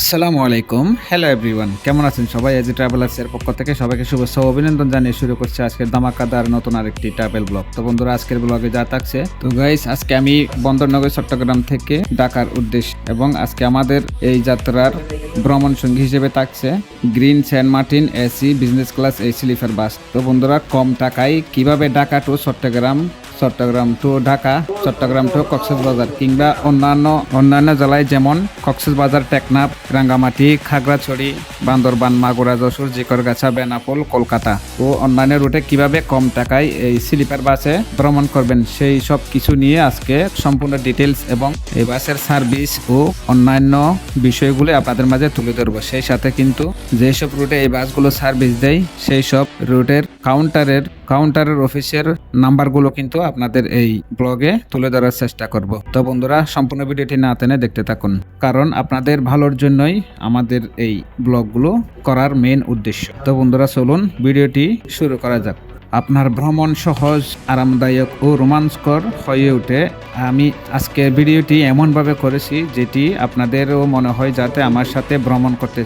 আসসালামু আলাইকুম। Hello everyone কেমন আছেন সবাই? এজি ট্রাভেলার্স এর পক্ষ থেকে সবাইকে শুভেচ্ছা অভিনন্দন জানিয়ে শুরু করছে আজকের দামাকাদার নতুন আরেকটি ট্রাভেল ব্লগ তো বন্ধুরা, আজকের ব্লগে যা থাকছে, তো গাইস আজকে আমি বন্দরনগর, চট্টগ্রাম থেকে ঢাকার উদ্দেশ্য এবং আজকে আমাদের এই যাত্রার ভ্রমণ সঙ্গী হিসেবে থাকছে Green Saint Martin AC business class এই স্লিপার বাস তো বন্ধুরা, কম টাকায় কীভাবে Dhaka to Chattogram Chattogram to Dhaka, Chattogram to Cox's Bazar কিংবা অন্যান্য অন্যান্য জেলায় যেমন কক্সবাজার, টেকনাফ রাঙ্গামাটি, খাগড়াছড়ি, বান্দরবান, মাগুরা, যশোর, জিকরগাছা, বেনাপোল, কলকাতা ও অন্যান্য রুটে কীভাবে কম টাকায় এই স্লিপার বাসে ভ্রমণ করবেন সেই সব কিছু নিয়ে আজকে সম্পূর্ণ ডিটেলস এবং এই বাসের সার্ভিস ও অন্যান্য বিষয়গুলো আপনাদের মাঝে তুলে ধরবো। সেই সাথে কিন্তু যেসব রুটে এই বাসগুলো সার্ভিস দেয়, সেই সব রুটের কাউন্টারের কাউন্টারের অফিসের নাম্বারগুলো কিন্তু আপনাদের এই ব্লগে তুলে ধরার চেষ্টা করব। তো বন্ধুরা, সম্পূর্ণ ভিডিওটি না টেনে দেখতে থাকুন, কারণ আপনাদের ভালোর জন্যই আমাদের এই ব্লগগুলো করার মেন উদ্দেশ্য। তো বন্ধুরা, চলুন ভিডিওটি শুরু করা যাক। আপনার ভ্রমণ সহজ, আরামদায়ক ও রোমাঞ্চকর হয়ে ওঠে। আমি আজকের ভিডিওটি এমনভাবে করেছি যেটি আপনাদেরও মনে হয় যাতে আমার সাথে ভ্রমণ করতে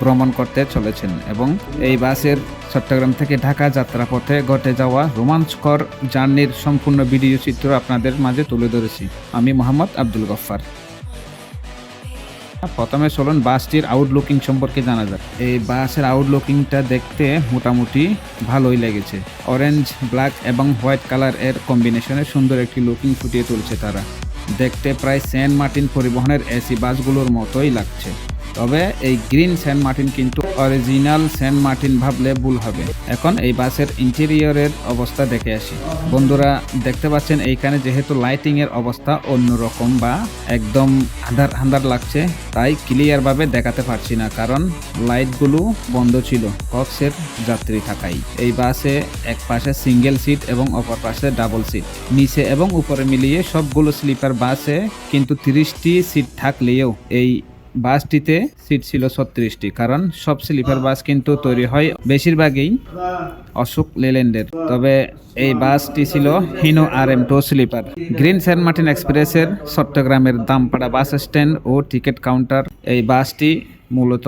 ভ্রমণ করতে চলেছেন এবং এই বাসের চট্টগ্রাম থেকে ঢাকা যাত্রাপথে ঘটে যাওয়া রোমাঞ্চকর জার্নির সম্পূর্ণ ভিডিও চিত্র আপনাদের মাঝে তুলে ধরেছি। আমি মোহাম্মদ আব্দুল গফ্ফার। প্রথমে চলুন বাসটির আউটলুকিং সম্পর্কে জানা যাক। এই বাসের আউটলুকিংটা দেখতে মোটামুটি ভালোই লেগেছে। অরেঞ্জ ব্ল্যাক এবং হোয়াইট কালারের কম্বিনেশনে সুন্দর একটি লুকিং ফুটিয়ে তুলছে তারা। দেখতে প্রায় সেন্ট মার্টিন পরিবহনের এসি বাসগুলোর মতোই লাগছে। তবে এই গ্রিন সেন্ট মার্টিন কিন্তু অরিজিনাল সেন্ট মার্টিন ভাবলে ভুল হবে। এখন এই বাসের ইন্টেরিয়রের অবস্থা দেখে আসি। বন্ধুরা, দেখতে পাচ্ছেন এইখানে যেহেতু লাইটিং এর অবস্থা অন্যরকম বা একদম আন্ধার আন্ধার লাগছে, তাই ক্লিয়ার ভাবে দেখাতে পারছি না কারণ লাইটগুলো বন্ধ ছিল কক্সের যাত্রী থাকাই এই বাসে এক পাশে সিঙ্গেল সিট এবং অপর পাশে ডাবল সিট। নিচে এবং উপরে মিলিয়ে সবগুলো স্লিপার বাসে কিন্তু তিরিশটি সিট থাকলেও এই বাসটিতে সিট ছিল ছত্রিশটি, কারণ সব স্লিপার বাস কিন্তু তৈরি হয় বেশিরভাগই অশোক লেল্যান্ডের। তবে এই বাসটি ছিল Hino R M two sleeper Green Saint Martin এক্সপ্রেসের চট্টগ্রামের দামপাড়া বাস স্ট্যান্ড ও টিকিট কাউন্টার। এই বাসটি মূলত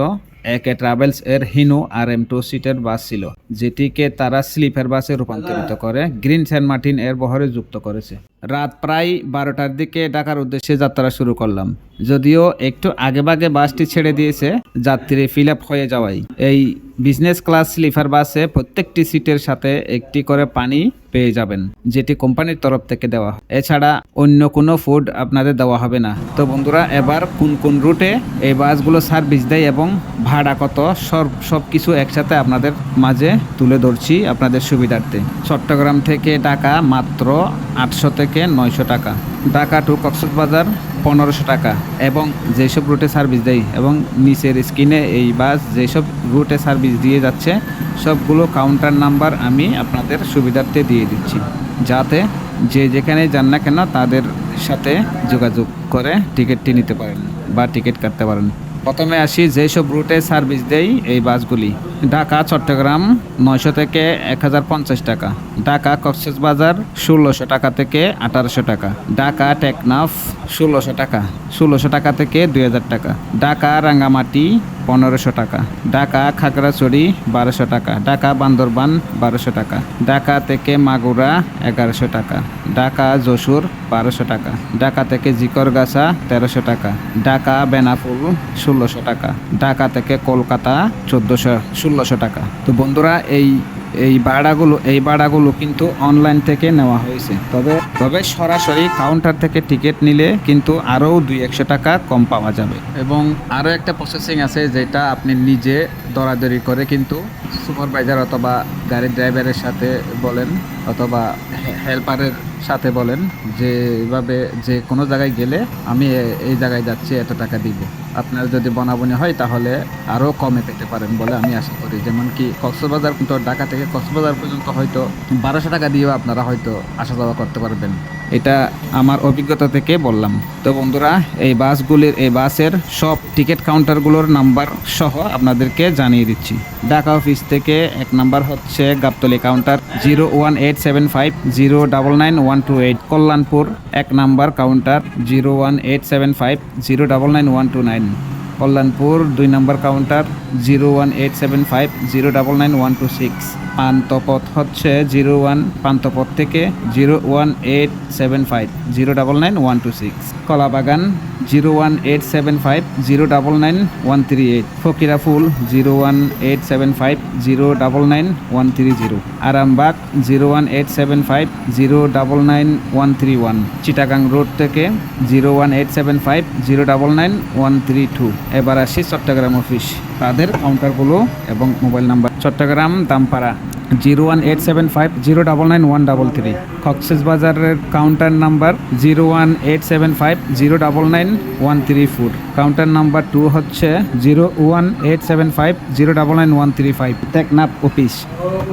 একে ট্রাভেলস এর হিনো আর এম টু সিটের বাস ছিল, যেটিকে তারা স্লিপার বাসে রূপান্তরিত করে। গ্রিন সেন্ট মার্টিন এর বহরে যুক্ত করেছে। রাত প্রায় বারোটার দিকে ঢাকার উদ্দেশ্যে যাত্রা শুরু করলাম। যদিও একটু আগেভাগে বাসটি ছেড়ে দিয়েছে যাত্রী ফিল হয়ে যাওয়ায়। এই বিজনেস ক্লাস স্লিপার বাসে প্রত্যেকটি সিটের সাথে একটি করে পানি পেয়ে যাবেন, যেটি কোম্পানির তরফ থেকে দেওয়া এছাড়া অন্য কোনো ফুড আপনাদের দেওয়া হবে না। তো বন্ধুরা, এবার কোন কোন রুটে এই বাসগুলো সার্ভিস দেয় এবং ভাড়া কত, সব সব কিছু একসাথে আপনাদের মাঝে তুলে ধরছি আপনাদের সুবিধার্থে। চট্টগ্রাম থেকে ঢাকা মাত্র আটশো থেকে নয়শো টাকা। ঢাকা টু কক্সবাজার পনেরোশো টাকা এবং যেসব রুটে সার্ভিস দেয় এবং নিচের স্ক্রিনে এই বাস যেসব রুটে সার্ভিস দিয়ে যাচ্ছে, সবগুলো কাউন্টার নাম্বার আমি আপনাদের সুবিধার্থে দিয়ে দিচ্ছি। যাতে যে যেখানে যান না কেন তাদের সাথে যোগাযোগ করে টিকিটটি নিতে পারেন বা টিকিট কাটতে পারেন। প্রথমে আসি যেসব রুটে সার্ভিস দেয় এই বাসগুলি ঢাকা, চট্টগ্রাম, নয়শো থেকে এক হাজার পঞ্চাশ টাকা। ঢাকা কক্সবাজার ষোলোশো টাকা থেকে আঠারোশো টাকা। ঢাকা, টেকনাফ, ষোলোশো টাকা ষোলোশো টাকা থেকে দুই হাজার টাকা। ঢাকা, রাঙ্গামাটি, পনেরোশো টাকা। ঢাকা, খাগড়াছড়ি, বারোশো টাকা। ঢাকা, বান্দরবান, বারোশো টাকা। ঢাকা থেকে মাগুরা, এগারোশো টাকা। ঢাকা, যশোর, বারোশো টাকা। ঢাকা থেকে জিকরগাছা, তেরোশো টাকা। ঢাকা, বেনাপুর, ষোলোশো টাকা। ঢাকা থেকে কলকাতা, চোদ্দোশো ষোলোশো টাকা। তো বন্ধুরা, এই এই ভাড়াগুলো এই ভাড়াগুলো কিন্তু অনলাইন থেকে নেওয়া হয়েছে। তবে তবে সরাসরি কাউন্টার থেকে টিকিট নিলে কিন্তু আরও দুই একশো টাকা কম পাওয়া যাবে। এবং আরও একটা প্রসেসিং আছে যেটা আপনি নিজে দরাদরি করে কিন্তু সুপারভাইজার অথবা গাড়ির ড্রাইভারের সাথে বলেন অথবা হেল্পারের সাথে বলেন যে, এভাবে যে কোনো জায়গায় গেলে আমি এই জায়গায় যাচ্ছি, এত টাকা দিব। আপনার যদি বনাবনি হয় তাহলে আরও কমে পেতে পারেন বলে আমি আশা করি। যেমন কি কক্সবাজার কিন্তু ঢাকা থেকে কক্সবাজার পর্যন্ত হয়তো বারোশো টাকা দিয়েও আপনারা হয়তো আসা যাওয়া করতে পারবেন। এটা আমার অভিজ্ঞতা থেকে বললাম। তো বন্ধুরা, এই বাসগুলির, এই বাসের সব টিকিট কাউন্টারগুলোর নাম্বার সহ আপনাদেরকে জানিয়ে দিচ্ছি। ঢাকা অফিস থেকে এক নাম্বার হচ্ছে Gabtali counter zero one eight seven five zero double nine one two eight. Kallyanpur এক number counter zero one eight seven five zero double nine one two nine. Kallyanpur, দুই number counter zero one eight seven five zero double nine one two six Panthapath হচ্ছে zero one Panthapath থেকে zero one eight seven five zero double nine one two six. Kalabagan zero one eight seven five zero double nine one three eight. Fakirapool zero one eight seven five zero double nine one three zero. Arambagh zero one eight seven five zero double nine one three one. Chittagong road থেকে zero one eight seven five zero double nine one three two. এবার আসি Chittagong office. তাদের কাউন্টারগুলো এবং mobile number Chattogram, Dampara zero one eight seven five zero double nine one double three Cox's বাজারের counter number zero one eight seven five zero double nine one three four counter number two হচ্ছে zero one eight seven five zero double nine one three five Teknaf office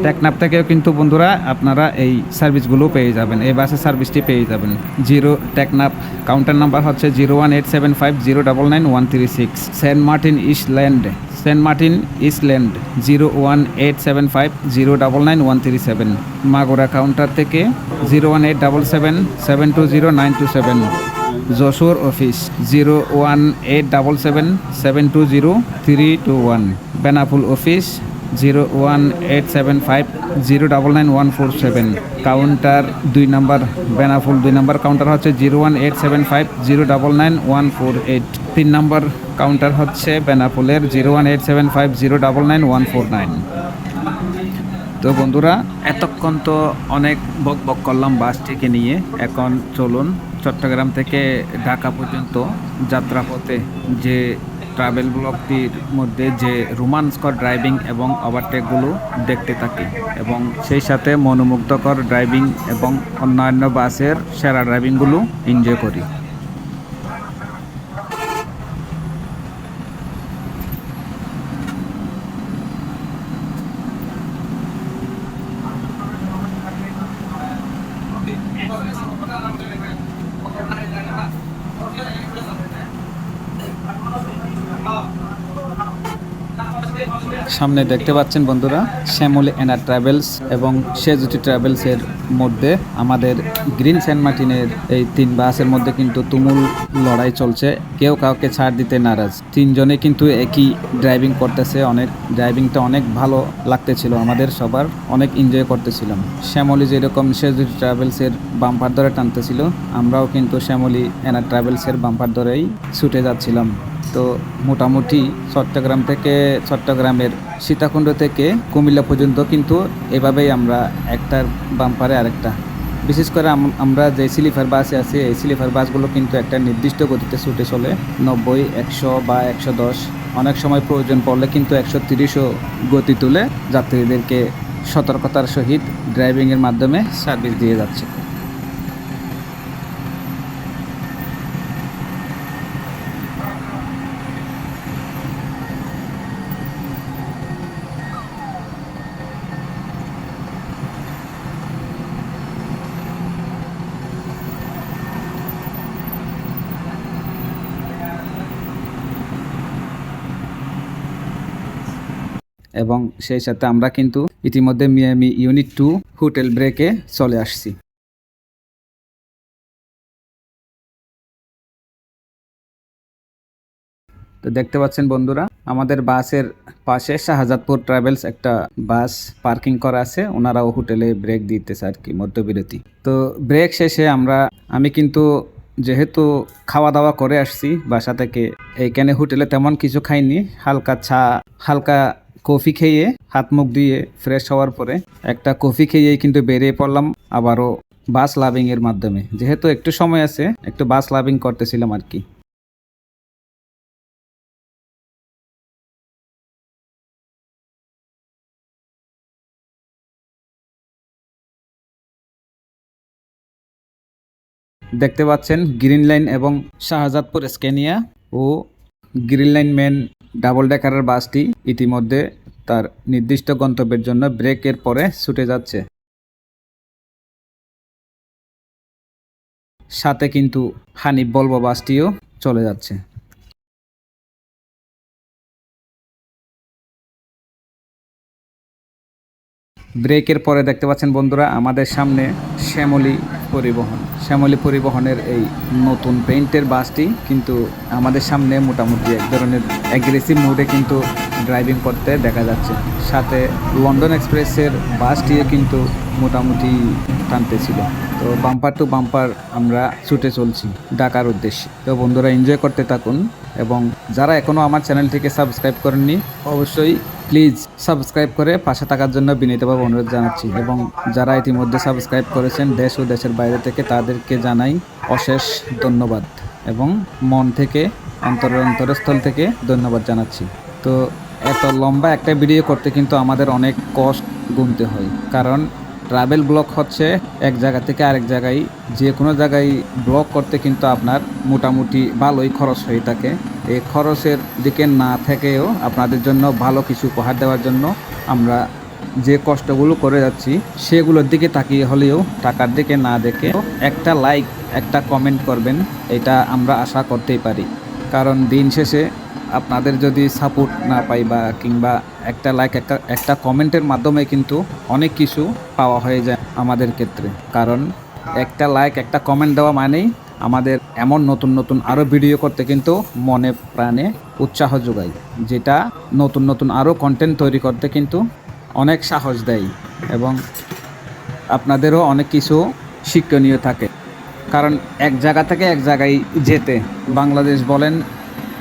Teknaf থেকেও কিন্তু বন্ধুরা আপনারা এই সার্ভিসগুলো পেয়ে যাবেন। এই বাসের সার্ভিসটি পেয়ে যাবেন। জিরো টেকনাপ কাউন্টার নাম্বার হচ্ছে zero one eight seven five zero double nine one three six Saint Martin east island Saint Martin island, zero one eight seven five zero double nine one three seven. Magura counter থেকে zero one eight double seven seven two zero nine two seven. Jashore office, zero one eight double seven seven two zero three two one. Benapole office, zero one eight seven five zero double nine one four seven. Counter দুই number Benapole দুই number counter হচ্ছে zero one eight seven five zero double nine one four eight. তিন number counter হচ্ছে বেনাফুলের zero one eight seven five zero double nine one four nine. তো বন্ধুরা, এতক্ষণ তো অনেক বক বক করলাম বাসটিকে নিয়ে। এখন চলুন চট্টগ্রাম থেকে ঢাকা পর্যন্ত যাত্রা যাত্রাপথে যে ট্রাভেল ব্লকটির মধ্যে যে রোমান্সকর ড্রাইভিং এবং ওভারটেকগুলো দেখতে থাকি এবং সেই সাথে মনোমুগ্ধকর ড্রাইভিং এবং অন্যান্য বাসের সেরা ড্রাইভিংগুলো এনজয় করি। সামনে দেখতে পাচ্ছেন বন্ধুরা, শ্যামলী এনার ট্রাভেলস এবং সেজুটি ট্রাভেলসের মধ্যে আমাদের গ্রিন সেন্ট মার্টিনের এই তিন বাসের মধ্যে কিন্তু তুমুল লড়াই চলছে। কেউ কাউকে ছাড় দিতে নারাজ। তিনজনে কিন্তু একই ড্রাইভিং করতেছে, অনেক ড্রাইভিংটা অনেক ভালো লাগতেছিল আমাদের সবার, অনেক এনজয় করতেছিলাম। শ্যামলি যেরকম সেজুটি ট্রাভেলসের বাম্পার ধরে টানতেছিল, আমরাও কিন্তু শ্যামলী এনার ট্রাভেলসের বাম্পার ধরেই ছুটে যাচ্ছিলাম। তো মোটামুটি চট্টগ্রাম থেকে, চট্টগ্রামের সীতাকুণ্ড থেকে কুমিল্লা পর্যন্ত কিন্তু এভাবেই আমরা একটার বাম্পারে আরেকটা। বিশেষ করে আমরা যে স্লিপার বাসে আছি, এই স্লিপার বাসগুলো কিন্তু একটা নির্দিষ্ট গতিতে ছুটে চলে। নব্বই, একশো বা একশো দশ। অনেক সময় প্রয়োজন পড়লে কিন্তু একশো তিরিশও গতি তুলে যাত্রীদেরকে সতর্কতার সহিত ড্রাইভিংয়ের মাধ্যমে সার্ভিস দিয়ে যাচ্ছে। এবং সেই সাথে আমরা কিন্তু ইতিমধ্যে মিয়ামি ইউনিট টু হোটেল ব্রেকে চলে আসছি। তো দেখতে পাচ্ছেন বন্ধুরা, আমাদের বাসের পাশে শাহজাদপুর ট্রাভেলস একটা বাস পার্কিং করা আছে। ওনারাও হোটেলে ব্রেক দিতেছে আর কি, মধ্যবিরতি। তো ব্রেক শেষে আমরা, আমি কিন্তু যেহেতু খাওয়া দাওয়া করে আসছি বাসা থেকে, এইখানে হোটেলে তেমন কিছু খাইনি। হালকা চা, হালকা কফি খেয়ে হাত মুখ দিয়ে ফ্রেশ হওয়ার পরে একটা কফি খেয়েই কিন্তু বেরিয়ে পড়লাম আবারও বাস লাভিং এর মাধ্যমে। যেহেতু একটু সময় আছে, একটু বাস লাভিং করতেছিলাম আর কি। দেখতে পাচ্ছেন গ্রিন লাইন এবং শাহজাদপুর স্কেনিয়া ও গ্রিন লাইন মেন ডাবল ডেকারের বাসটি ইতিমধ্যে তার নির্দিষ্ট গন্তব্যের জন্য ব্রেকের পরে ছুটে যাচ্ছে। সাথে কিন্তু হানি বলব বাসটিও চলে যাচ্ছে। ব্রেকের পরে দেখতে পাচ্ছেন বন্ধুরা, আমাদের সামনে শ্যামলী পরিবহন, শ্যামলী পরিবহনের এই নতুন পেইন্টের বাসটি কিন্তু আমাদের সামনে মোটামুটি এক ধরনের অ্যাগ্রেসিভ মোডে কিন্তু ড্রাইভিং করতে দেখা যাচ্ছে। সাথে লন্ডন এক্সপ্রেসের বাসটিও কিন্তু মোটামুটি টানতেছিল। তো বাম্পার টু বাম্পার আমরা ছুটে চলছি ঢাকার উদ্দেশ্যে। তো বন্ধুরা এনজয় করতে থাকুন এবং যারা এখনও আমার চ্যানেলটিকে সাবস্ক্রাইব করেননি, অবশ্যই প্লিজ সাবস্ক্রাইব করে পাশে থাকার জন্য বিনীতভাবে অনুরোধ জানাচ্ছি। এবং যারা ইতিমধ্যে সাবস্ক্রাইব করেছেন, দেশ ও দেশের বাইরে থেকে তাদেরকে জানাই অশেষ ধন্যবাদ এবং মন থেকে অন্তর অন্তরস্থল থেকে ধন্যবাদ জানাচ্ছি। তো এত লম্বা একটা ভিডিও করতে কিন্তু আমাদের অনেক কষ্ট গুনতে হয়। কারণ ট্রাভেল ব্লক হচ্ছে এক জায়গা থেকে আরেক জায়গায়। যে কোনো জায়গায় ব্লগ করতে কিন্তু আপনার মোটামুটি ভালোই খরচ হয়ে থাকে। এই খরচের দিকে না থেকেও আপনাদের জন্য ভালো কিছু উপহার দেওয়ার জন্য আমরা যে কষ্টগুলো করে যাচ্ছি, সেগুলোর দিকে তাকিয়ে হলেও, টাকার দিকে না দেখে একটা লাইক একটা কমেন্ট করবেন, এটা আমরা আশা করতেই পারি। কারণ দিন শেষে আপনাদের যদি সাপোর্ট না পাই বা কিংবা একটা লাইক একটা একটা কমেন্টের মাধ্যমে কিন্তু অনেক কিছু পাওয়া হয়ে যায় আমাদের ক্ষেত্রে। কারণ একটা লাইক একটা কমেন্ট দেওয়া মানেই আমাদের এমন নতুন নতুন আরও ভিডিও করতে কিন্তু মনে, প্রাণে উৎসাহ যোগায়। যেটা নতুন নতুন আরও কন্টেন্ট তৈরি করতে কিন্তু অনেক সাহস দেয় এবং আপনাদেরও অনেক কিছু শিক্ষণীয় থাকে। কারণ এক জায়গা থেকে এক জায়গায় যেতে বাংলাদেশ বলেন,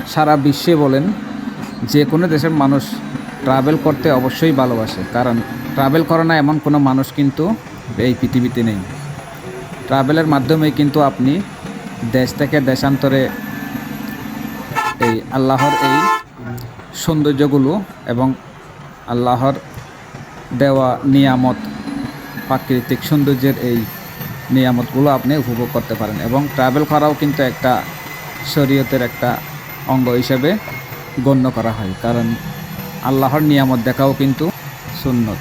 সারা বিশ্বে বলেন যে কোনো দেশের মানুষ ট্রাভেল করতে অবশ্যই ভালোবাসে। কারণ ট্রাভেল করে না এমন কোনো মানুষ কিন্তু এই পৃথিবীতে নেই। ট্রাভেলের মাধ্যমে কিন্তু আপনি দেশ থেকে দেশান্তরে এই আল্লাহর এই সৌন্দর্যগুলো এবং আল্লাহর দেওয়া নিয়ামত, প্রাকৃতিক সৌন্দর্যের এই নিয়ামতগুলো আপনি উপভোগ করতে পারেন এবং ট্রাভেল করাও কিন্তু একটা শরীয়তের একটা অঙ্গ হিসেবে গণ্য করা হয়। কারণ আল্লাহর নিয়ামত দেখাও কিন্তু সুন্নত।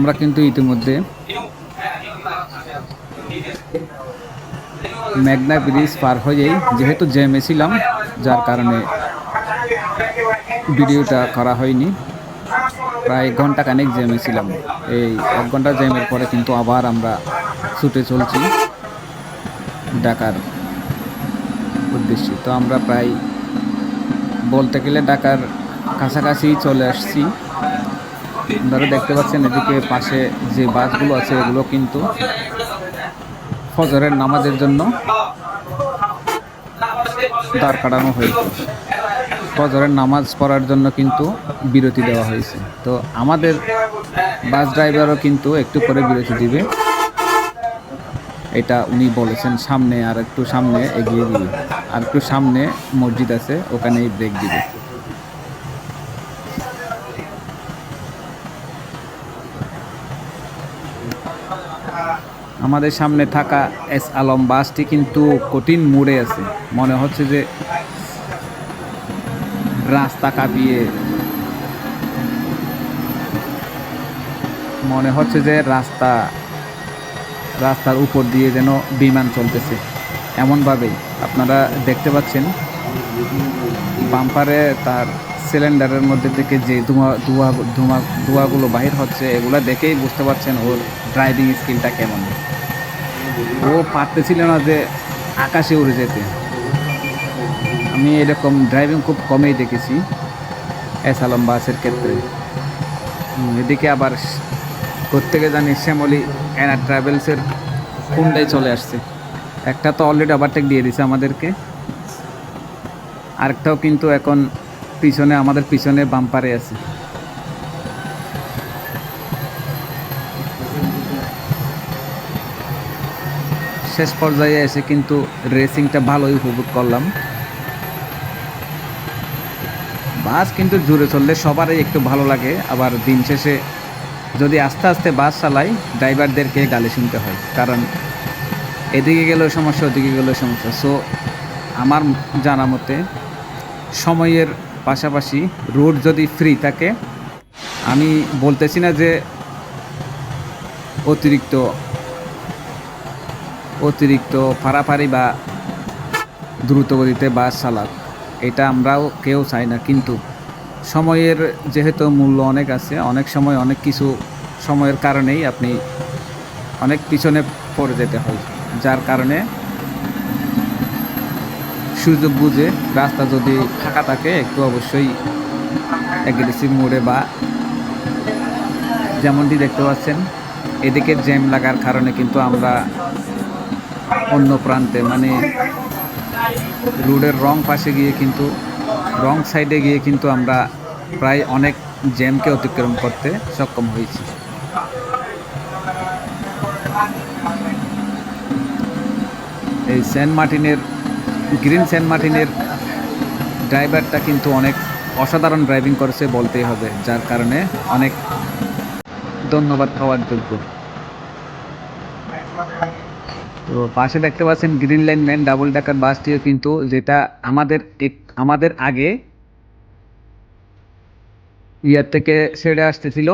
আমরা কিন্তু ইতিমধ্যে মেঘনা ব্রিজ পার হয়েই যেহেতু জ্যামে ছিলাম যার কারণে ভিডিওটা করা হয়নি। প্রায় এক ঘণ্টা খানেক জ্যামে ছিলাম এই এক ঘণ্টা জ্যামের পরে কিন্তু আবার আমরা ছুটে চলছি ঢাকার উদ্দেশ্যে। তো আমরা প্রায় বলতে গেলে ঢাকার কাছাকাছি চলে আসছি। আপনারা দেখতে পাচ্ছেন এদিকে পাশে যে বাসগুলো আছে, এগুলো কিন্তু ফজরের নামাজের জন্য দাঁড় কাটানো হয়েছে। ফজরের নামাজ পড়ার জন্য কিন্তু বিরতি দেওয়া হয়েছে। তো আমাদের বাস ড্রাইভারও কিন্তু একটু পরে বিরতি দিবে। এটা উনি বলেছেন, সামনে আর একটু সামনে এগিয়ে দিবে আর একটু সামনে মসজিদ আছে, ওখানেই ব্রেক দিবে। আমাদের সামনে থাকা এস আলম বাসটি কিন্তু কঠিন মোড়ে আছে। মনে হচ্ছে যে রাস্তা কাঁপিয়ে মনে হচ্ছে যে রাস্তা, রাস্তার উপর দিয়ে যেন বিমান চলতেছে। এমনভাবেই আপনারা দেখতে পাচ্ছেন, বাম্পারে তার সিলিন্ডারের মধ্যে থেকে যে ধোঁয়া ধোঁয়া ধোঁয়া, ধোঁয়াগুলো বাহির হচ্ছে, এগুলো দেখেই বুঝতে পারছেন ওর ড্রাইভিং স্কিলটা কেমন। ও পারতেছিল না যে আকাশে উড়ে যেতে। আমি এরকম ড্রাইভিং খুব কমেই দেখেছি, এস আলম বাসের ক্ষেত্রে। এদিকে আবার প্রত্যেকে জানি শ্যামলি এনা ট্রাভেলসের হুন্ডাই চলে আসছে। একটা তো অলরেডি ওভারটেক দিয়ে দিছে আমাদেরকে। আরেকটাও কিন্তু এখন পিছনে, আমাদের পিছনে বাম্পারে আছে। শেষ পর্যায়ে এসে কিন্তু রেসিংটা ভালোই উপভোগ করলাম। বাস কিন্তু জুড়ে চললে সবারই একটু ভালো লাগে, আবার দিন শেষে যদি আস্তে আস্তে বাস চালাই, ড্রাইভারদেরকে গালি শুনতে হয়, কারণ এদিকে গেলেও সমস্যা, ওদিকে গেলেও সমস্যা। সো আমার জানা মতে সময়ের পাশাপাশি রোড যদি ফ্রি থাকে, আমি বলতেছি না যে অতিরিক্ত অতিরিক্ত ফাড়াফাড়ি বা দ্রুতগতিতে বাস চালাক। এটা আমরাও কেউ চাই না, কিন্তু সময়ের যেহেতু মূল্য অনেক আছে, অনেক সময় অনেক কিছু সময়ের কারণেই আপনি অনেক পিছনে পড়ে যেতে হয়, যার কারণে সুযোগ বুঝে রাস্তা যদি ফাঁকা থাকে, একটু অবশ্যই অ্যাগ্রেসিভ মোড়ে বা যেমনটি দেখতে পাচ্ছেন, এদিকে জ্যাম লাগার কারণে কিন্তু আমরা অন্য প্রান্তে মানে রোডের রং পাশে গিয়ে কিন্তু, রং সাইডে গিয়ে কিন্তু আমরা প্রায় অনেক জ্যামকে অতিক্রম করতে সক্ষম হয়েছি। এই সেন্ট মার্টিনের, গ্রিন সেন্ট মার্টিনের ড্রাইভারটা কিন্তু অনেক অসাধারণ ড্রাইভিং করেছে বলতেই হবে, যার কারণে অনেক ধন্যবাদ খাওয়ার যোগ্য। তো পাশে দেখতে পাচ্ছেন গ্রিন লাইন ম্যান, ডাবল ডাকার বাসটিও কিন্তু যেটা আমাদের আমাদের আগে ইয়ার থেকে ছেড়ে আসতেছিল।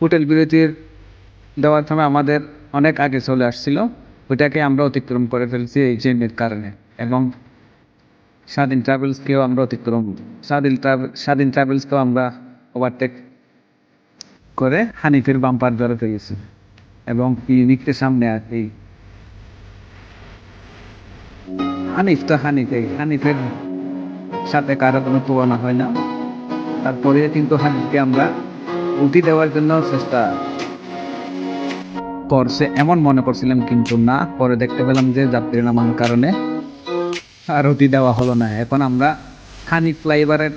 হোটেল বিরতির দেওয়ার সময় আমাদের অনেক আগে চলে আসছিল। ওইটাকে আমরা অতিক্রম করে ফেলছি এই জ্যামের কারণে। এবং স্বাধীন ট্রাভেলসকেও আমরা অতিক্রম, স্বাধীন ট্রাভেল স্বাধীন ট্রাভেলসকেও আমরা ওভারটেক করে হানিফের বাম্পার ধরে ফেলেছি এবং ইউনিকটের সামনে এই হানিফ তো হানিফে, হানিফের সাথে কারও কোনো তুলনা হয় না। তারপরে কিন্তু হানিফকে আমরা উঠি দেওয়ার জন্য চেষ্টা করছে, এমন মনে করছিলাম কিন্তু না। পরে দেখতে পেলাম যে যাত্রী নামানোর কারণে আর অতি দেওয়া হলো না। এখন আমরা হানি ফ্লাইওভারের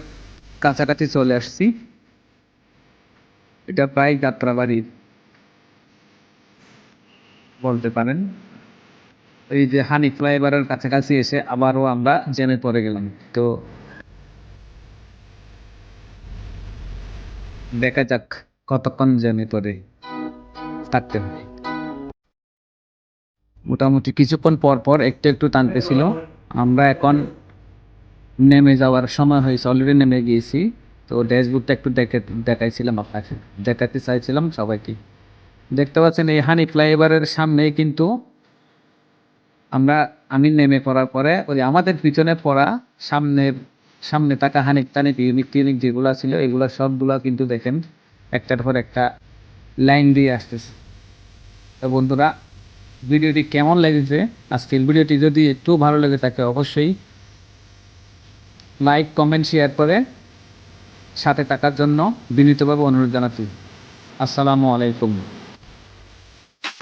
কাছাকাছি চলে আসছি। এটা প্রায় যাত্রাবাড়ির বলতে পারেন। এই যে হানি ফ্লাইওভারের কাছাকাছি এসে আবারও আমরা জেনে পড়ে গেলাম। তো দেখা যাক কতক্ষণ জেনে পড়ে থাকতে হবে মোটামুটি কিছুক্ষণ পর পর একটু একটু টানতেছিল। আমরা এখন নেমে যাওয়ার সময় হয়েছে অলরেডি নেমে গিয়েছি। তো ড্যাশবোর্ডটা একটু দেখে, দেখাইছিলাম আপনাকে দেখাতে চাইছিলাম সবাইকে। দেখতে পাচ্ছেন এই হানি ফ্লাইওভারের সামনেই কিন্তু আমরা, আমি নেমে পড়ার পরে ওই আমাদের পিছনে পড়া সামনে সামনে থাকা হানিক টানিক ইউনিক টিউনিক যেগুলো ছিল, এগুলো সবগুলো কিন্তু দেখেন একটার পর একটা লাইন দিয়ে আসতেছে। তো বন্ধুরা, ভিডিওটি কেমন লেগেছে? আজকের ভিডিওটি যদি একটু ভালো লেগে থাকে অবশ্যই লাইক, কমেন্ট, শেয়ার করে সাথে থাকার জন্য বিনীতভাবে অনুরোধ জানাচ্ছি। আসসালামু আলাইকুম।